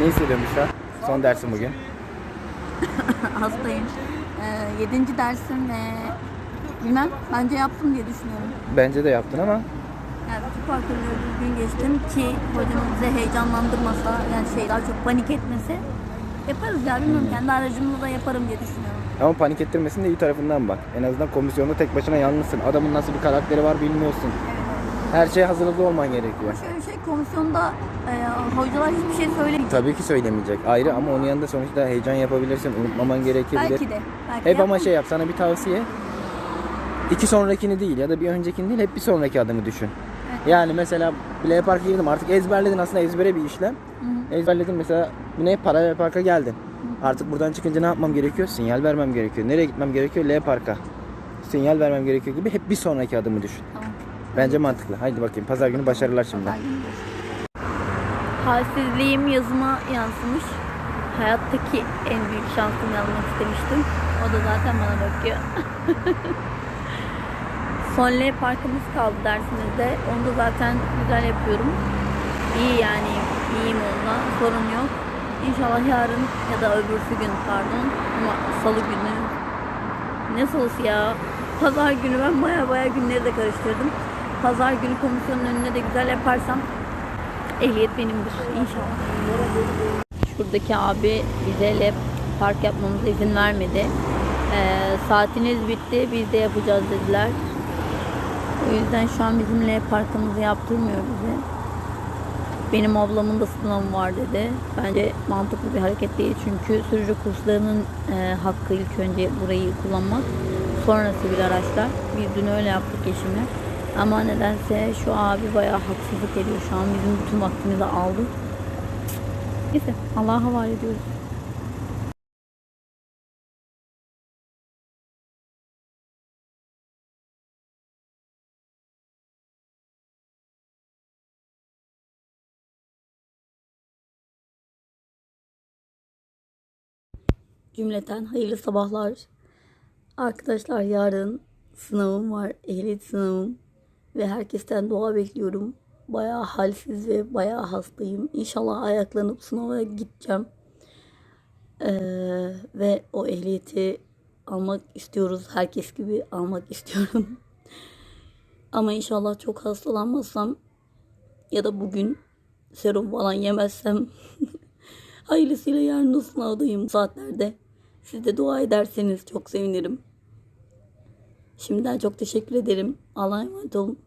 Ne hissediyorsun Büşra? Son dersin bugün. Hastayım. Ee, yedinci dersim ve bilmem bence yaptım diye düşünüyorum. Bence de yaptın ama Yani bütün parkurları düzgün geçtim ki hocamın bize heyecanlandırmasa yani şey daha çok panik etmese yaparız ya bilmiyorum kendi aracımla da yaparım diye düşünüyorum. ama panik ettirmesin de iyi tarafından bak. En azından komisyonda tek başına yalnızsın. Adamın nasıl bir karakteri var bilmiyorsun. Her şeye hazırlıklı olman gerekiyor. Şöyle şey komisyonda e, hocalar hiçbir şey söylemeyecek. Tabii ki söylemeyecek. Ayrı ama onun yanında sonuçta heyecan yapabilirsin. Unutmaman gerekebilir. Belki de. Belki Hep ama şey yap sana bir tavsiye. İki sonrakini değil ya da bir öncekini değil hep bir sonraki adımı düşün. Yani mesela Play Park'a girdim artık ezberledin aslında ezbere bir işlem. Ezberledin mesela ne paralel parka geldin. Artık buradan çıkınca ne yapmam gerekiyor? Sinyal vermem gerekiyor. Nereye gitmem gerekiyor? L parka. Sinyal vermem gerekiyor gibi hep bir sonraki adımı düşün. Tamam. Bence mantıklı. Haydi bakayım pazar günü başarılar şimdi. Halsizliğim yazıma yansımış. Hayattaki en büyük şansımı yazmak istemiştim. O da zaten bana bakıyor. Son L parkımız kaldı dersimizde. Onu da zaten güzel yapıyorum. İyi yani iyiyim onunla. Sorun yok. İnşallah yarın ya da öbürsü gün pardon. Ama salı günü. Ne salısı ya? Pazar günü ben baya baya günleri de karıştırdım. Pazar günü komisyonun önüne de güzel yaparsam Ehliyet benimdir inşallah. Şuradaki abi bize lep park yapmamıza izin vermedi. Ee, saatiniz bitti biz de yapacağız dediler. O yüzden şu an bizim lep parkımızı yaptırmıyor bize. Benim ablamın da sınavı var dedi. Bence mantıklı bir hareket değil çünkü sürücü kurslarının e, hakkı ilk önce burayı kullanmak. Sonrası bir araçlar. Biz dün öyle yaptık eşimle. Ama nedense şu abi bayağı haksızlık ediyor. Şu an bizim bütün vaktimizi aldı. Neyse Allah'a havale ediyoruz. Cümleten hayırlı sabahlar. Arkadaşlar yarın sınavım var. Ehliyet sınavım. Ve herkesten dua bekliyorum. Bayağı halsiz ve bayağı hastayım. İnşallah ayaklanıp sınava gideceğim. Ee, ve o ehliyeti almak istiyoruz. Herkes gibi almak istiyorum. Ama inşallah çok hastalanmazsam ya da bugün serum falan yemezsem hayırlısıyla yarın o sınavdayım saatlerde. Siz de dua ederseniz çok sevinirim. Şimdiden çok teşekkür ederim. Allah'a emanet olun.